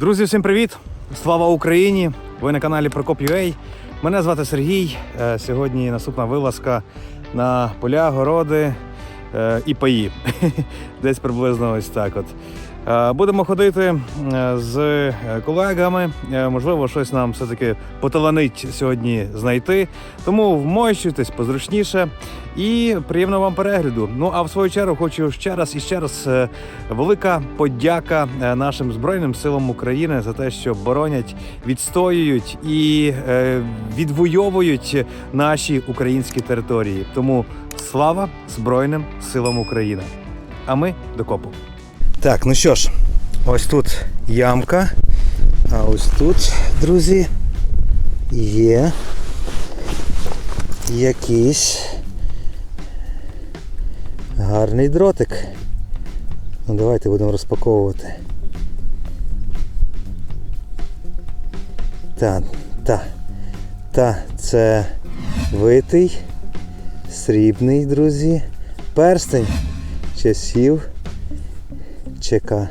Друзі, всім привіт! Слава Україні! Ви на каналі Прокоп.ua. Мене звати Сергій. Е, Сьогодні наступна вилазка на поля, городи е, і паї. Десь приблизно ось так. От. Е, Будемо ходити з е, колегами. Е, Можливо, щось нам все-таки поталанить сьогодні знайти. Тому вмощуйтесь позручніше і приємного вам перегляду. Ну а в свою чергу хочу ще раз і ще раз велика подяка нашим збройним силам України за те, що боронять, відстоюють і відвоюють наші українські території. Тому слава Збройним силам України! А ми до копу. Так, ну що ж, ось тут ямка. А ось тут, друзі, є якийсь гарний дротик. Ну давайте будемо розпаковувати. Та, та, та, це витий, срібний, друзі, перстень часів ЧК.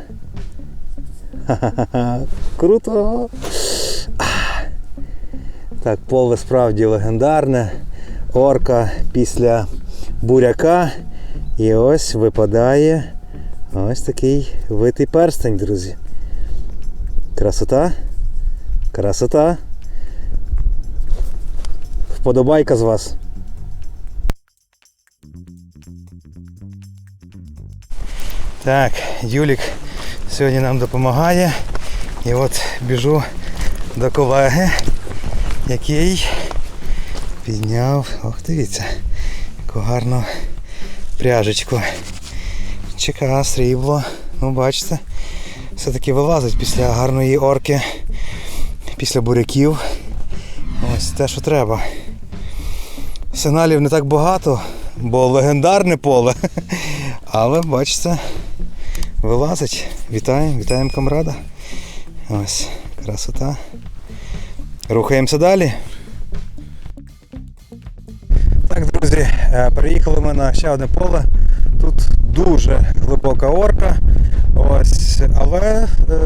Ха-ха-ха. Круто! Так, поле справді легендарне. Орка після буряка. І ось випадає ось такий витий перстень, друзі. Красота. Красота. Вподобайка з вас. Так, Юлік сьогодні нам допомагає. І от біжу до колеги, який підняв, ох, дивіться, яку гарну пряжечку. Чека, срібло. Ну, бачите, все-таки вилазить після гарної орки, після буряків. Ось те, що треба. Сигналів не так багато, бо легендарне поле. Але бачите, вилазить. Вітаємо, вітаємо камрада. Ось, красота. Рухаємося далі. Так, друзі, е, переїхали ми на ще одне поле. Тут дуже глибока орка. Ось, але е,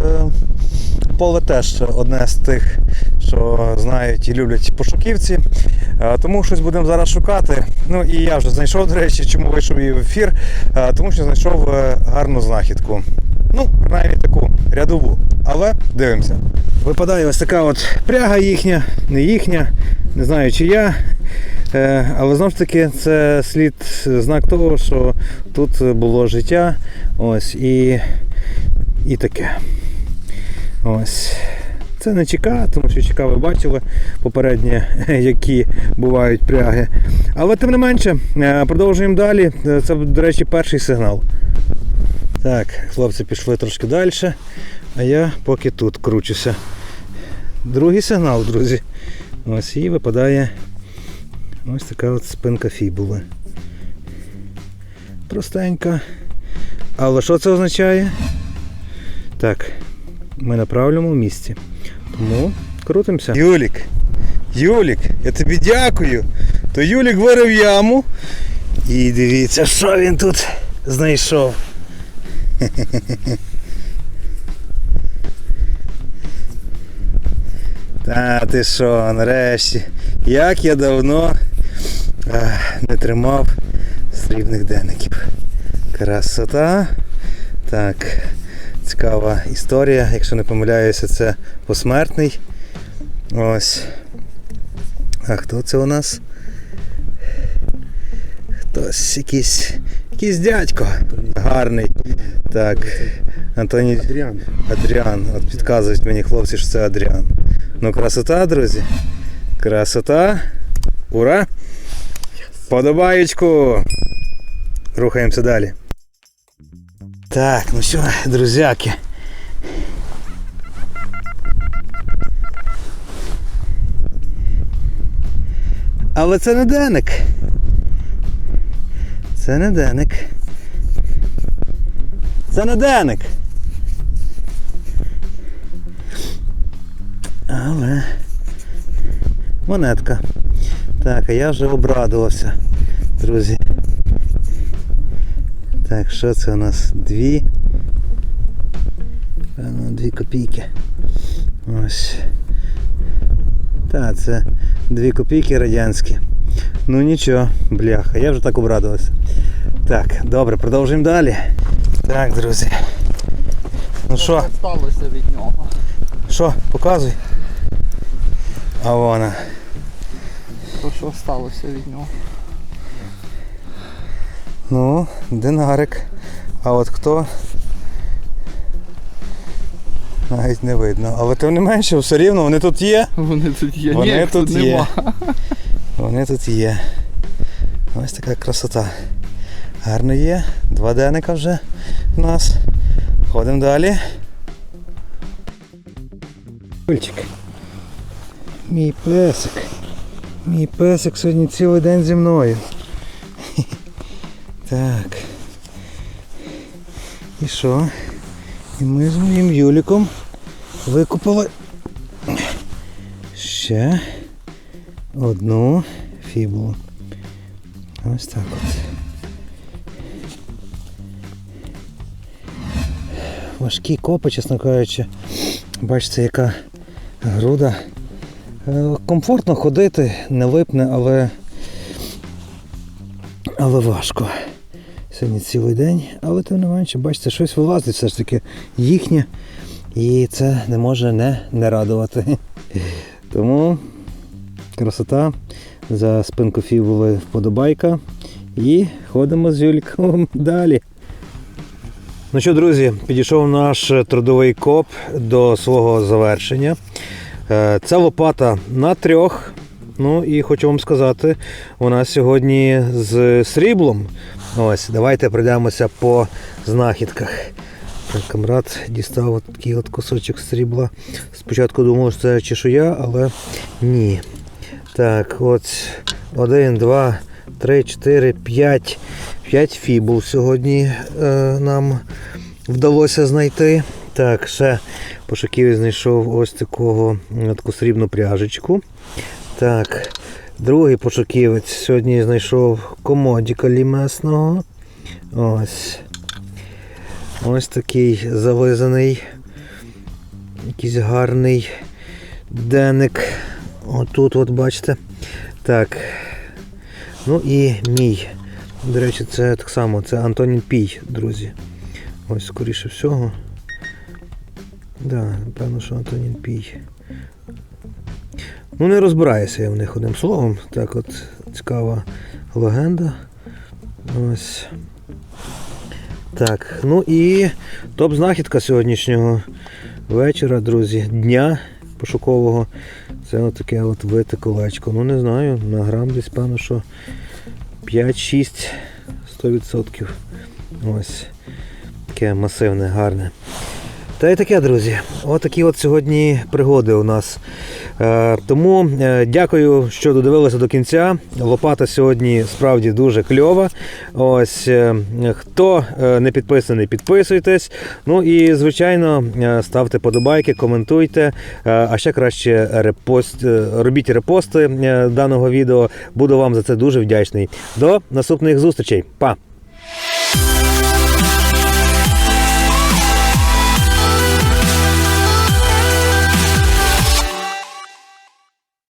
поле теж одне з тих, що знають і люблять пошуківці. Е, Тому щось будемо зараз шукати. Ну і я вже знайшов, до речі, чому вийшов і в ефір, Е, тому що знайшов е, гарну знахідку. Ну, принаймні таку рядову. Але дивимося. Випадає ось така от пряга їхня, не їхня, не знаю чия. Е, Але знову ж таки це слід знак того, що тут було життя. Ось і, і таке. Ось. Це не ЧК, тому що ЧК ви бачили попередні, які бувають пряги. Але тим не менше, е, продовжуємо далі. Е, Це, до речі, перший сигнал. Так, хлопці пішли трошки далі, а я поки тут кручуся. Другий сигнал, друзі. Ось і випадає ось така от спинка фібули. Простенька. Але що це означає? Так, ми на правильному місці. Тому крутимося. Юлік, Юлік, я тобі дякую. То Юлік вирив яму. І дивіться, що він тут знайшов. Та ти що, нарешті. Як я давно ех, не тримав срібних деників. Красота. Так, цікава історія. Якщо не помиляюся, це посмертний. Ось. А хто це у нас? Хтось якийсь. Якийсь дядько. Гарний. Так. Антоні. Адріан. Адріан. От підказують мені хлопці, що це Адріан. Ну, красота, друзі. Красота. Ура! Подобаєчку! Рухаємося далі. Так, ну що, друзяки. Але це не деник. Це не деник. Це не деник. Але монетка. Так, а я вже обрадувався, друзі. Так, що це у нас? Дві. Дві копійки. Ось. Так, це дві копійки радянські. Ну нічого, бляха, я вже так обрадувався. Так, добре, продовжуємо далі. Так, друзі. Ну Що сталося від нього? що, показуй. А вона. То що сталося від нього? Ну, динарик. А от хто? Навіть не видно. Але тим не менше, все рівно вони тут є. Вони тут є. Вони Ні, тут є. нема. Вони тут є. Ось така красота. Гарно є. Два денника вже у нас. Ходимо далі. Кульчик. Мій песик. Мій песик сьогодні цілий день зі мною. Так. І що? І ми з моїм Юліком викупили ще одну фібулу. Ось так от. Важкі копи, чесно кажучи. Бачите, яка груда. Е, Комфортно ходити, не липне, але, але важко. Сьогодні цілий день, але тим не менше, бачите, щось вилазить все ж таки їхнє. І це не може не, не радувати. Тому красота. За спинку фібули вподобайка. І ходимо з Юльком далі. Ну що, друзі, підійшов наш трудовий коп до свого завершення. Е, Це лопата на трьох. Ну і хочу вам сказати, у нас сьогодні з сріблом. Ось, давайте пройдемося по знахідках. Камрад дістав такий от кусочок срібла. Спочатку думав, що це чешуя, але ні. Так, от один, два, три, чотири, п'ять. П'ять фібул сьогодні е, нам вдалося знайти. Так, ще по шоківі знайшов ось такого е, таку срібну пряжечку. Так, другий пошуківець сьогодні знайшов комодіка лімесного. Ось. Ось такий зализаний, якийсь гарний деник. Отут, от бачите. Так. Ну і мій. До речі, це так само, це Антонін Пій, друзі. Ось, скоріше всього. Да, напевно, що Антонін Пій. Ну, не розбираюся я в них одним словом. Так от цікава легенда. Ось. Так, ну і топ-знахідка сьогоднішнього вечора, друзі, дня пошукового. Це таке от вите колечко. Ну не знаю, на грам десь певно, що 5-6 100%. Ось. Таке масивне, гарне. Та й таке, друзі. Отакі от сьогодні пригоди у нас. Е, тому е, дякую, що додивилися до кінця. Лопата сьогодні справді дуже кльова. Ось е, хто не підписаний, підписуйтесь. Ну і звичайно, ставте подобайки, коментуйте. А ще краще репост, робіть репости даного відео. Буду вам за це дуже вдячний. До наступних зустрічей. Па!